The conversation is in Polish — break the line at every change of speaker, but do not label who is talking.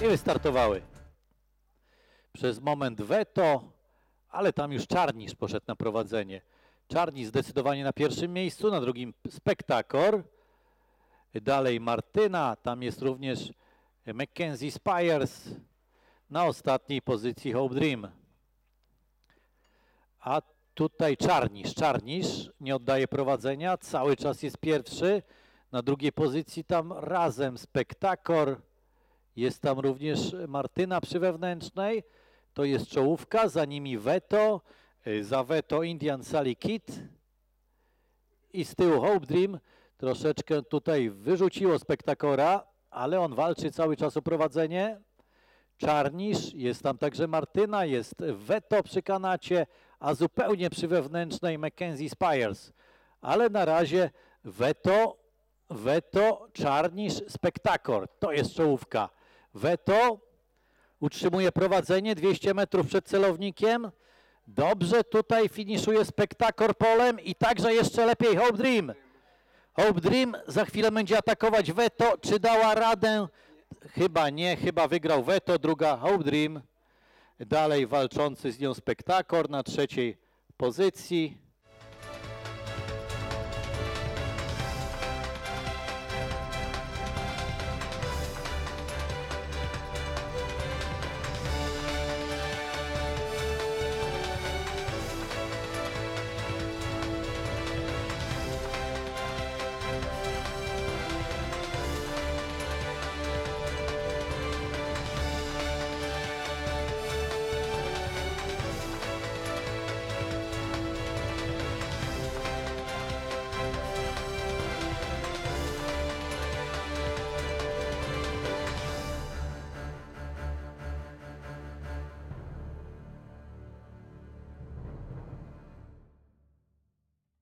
nie wystartowały. Przez moment Veto, ale tam już Czarnisz poszedł na prowadzenie. Czarnisz zdecydowanie na pierwszym miejscu, na drugim Spektakor. Dalej Martyna, tam jest również Mackenzie Spires. Na ostatniej pozycji Hope Dream. A tutaj Czarnisz. Czarnisz nie oddaje prowadzenia, cały czas jest pierwszy. Na drugiej pozycji tam razem Spektakor. Jest tam również Martyna przy wewnętrznej. To jest czołówka, za nimi Veto, y, za Veto Indian Sally Kid i z tyłu Hope Dream. Troszeczkę tutaj wyrzuciło Spektakora, ale on walczy cały czas o prowadzenie. Czarnisz, jest tam także Martyna, jest Veto przy kanacie, a zupełnie przy wewnętrznej Mackenzie Spires. Ale na razie Veto, Veto, Czarnisz, Spektakor. To jest czołówka. Veto utrzymuje prowadzenie 200 metrów przed celownikiem. Dobrze tutaj finiszuje Spektakor polem i także jeszcze lepiej Hope Dream. Hope Dream za chwilę będzie atakować Veto. Czy dała radę? Chyba nie, chyba wygrał Veto, druga Hope Dream. Dalej walczący z nią Spektakor na trzeciej pozycji.